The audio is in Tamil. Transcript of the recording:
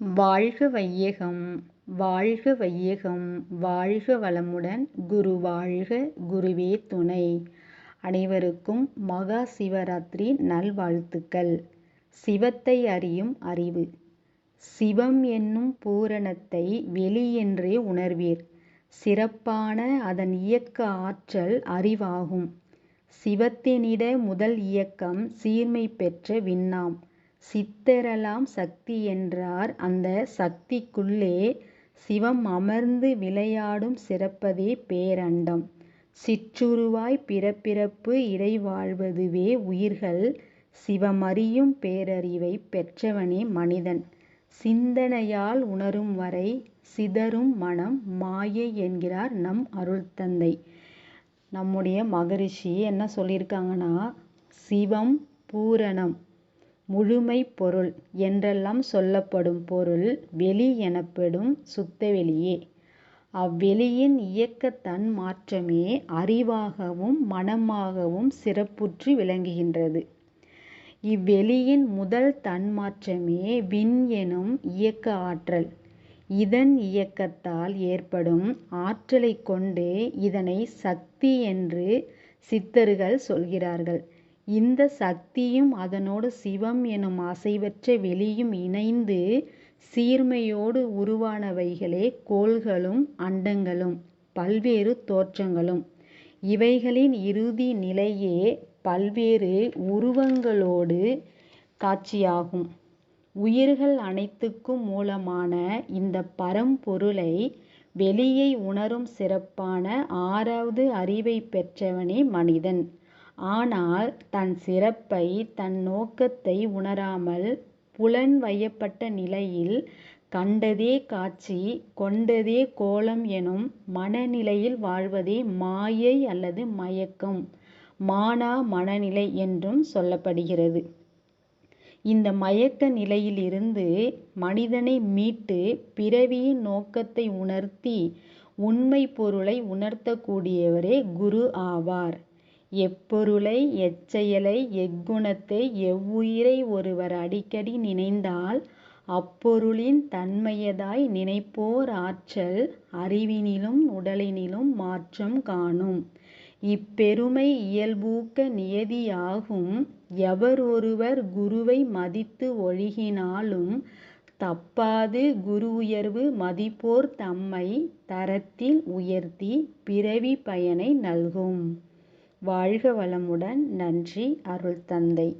வாழ்க வையகம் வாழ்க வையகம் வாழ்க வளமுடன் குரு வாழ்க குருவே துணை. அனைவருக்கும் மகா சிவராத்திரி நல்வாழ்த்துக்கள். சிவத்தை அறியும் அறிவு. சிவம் என்னும் பூரணத்தை வெளியென்றே உணர்வீர். சிறப்பான அதன் இயக்க ஆற்றல் அறிவாகும். சிவத்தினிட முதல் இயக்கம் சீர்மை பெற்ற விண்ணாம். சித்தரெல்லாம் சக்தி என்றார். அந்த சக்திக்குள்ளே சிவம் அமர்ந்து விளையாடும் சிறப்பதே பேரண்டம். சிற்றுருவாய் பிறப்பிறப்பு இடைவாழ்வதுவே உயிர்கள். சிவமறியும் பேரறிவை பெற்றவனே மனிதன். சிந்தனையால் உணரும் வரை சிதறும் மனம் மாயை என்கிறார் நம் அருள்தந்தை. நம்முடைய மகரிஷி என்ன சொல்லியிருக்காங்கன்னா சிவம் பூரணம். முழுமை பொருள் என்றெல்லாம் சொல்லப்படும் பொருள் வெளி எனப்படும் சுத்த வெளியே அவ்வெளியின் இயக்கத்தன் தன்மாற்றமே அறிவாகவும் மனமாகவும் சிறப்புற்று விளங்குகின்றது. இவ்வெளியின் முதல் தன்மாற்றமே விண் எனும் இயக்க ஆற்றல். இதன் இயக்கத்தால் ஏற்படும் ஆற்றலை கொண்டு இதனை சக்தி என்று சித்தர்கள் சொல்கிறார்கள். இந்த சக்தியும் அதனோடு சிவம் எனும் அசைவற்ற வெளியும் இணைந்து சீர்மையோடு உருவானவைகளே கோள்களும் அண்டங்களும் பல்வேறு தோற்றங்களும். இவைகளின் இறுதி நிலையே பல்வேறு உருவங்களோடு காட்சியாகும். உயிர்கள் அனைத்துக்கும் மூலமான இந்த பரம்பொருளை வெளியை உணரும் சிறப்பான ஆறாவது அறிவை பெற்றவனே மனிதன். ஆனால் தன் சிறப்பை தன் நோக்கத்தை உணராமல் புலன் வயப்பட்ட நிலையில் கண்டதே காட்சி கொண்டதே கோலம் எனும் மனநிலையில் வாழ்வதே மாயை அல்லது மயக்கம் மானா மனநிலை என்றும் சொல்லப்படுகிறது. இந்த மயக்க நிலையிலிருந்து மனிதனை மீட்டு பிறவியின் நோக்கத்தை உணர்த்தி உண்மை பொருளை உணர்த்தக்கூடியவரே குரு ஆவார். எப்பொருளை எச்செயலை எக்குணத்தை எவ்வுயிரை ஒருவர் அடிக்கடி நினைந்தால் அப்பொருளின் தன்மையதாய் நினைப்போர் ஆற்றல் அறிவினிலும் உடலினிலும் மாற்றம் காணும். இப்பெருமை இயல்பூக்க நியதியாகும். எவரொருவர் குருவை மதித்து ஒழுகினாலும் தப்பாது குரு உயர்வு மதிப்போர் தம்மை தரத்தில் உயர்த்தி பிறவி பயனை நல்கும். வாழ்க வளமுடன். நன்றி. அருள் தந்தை.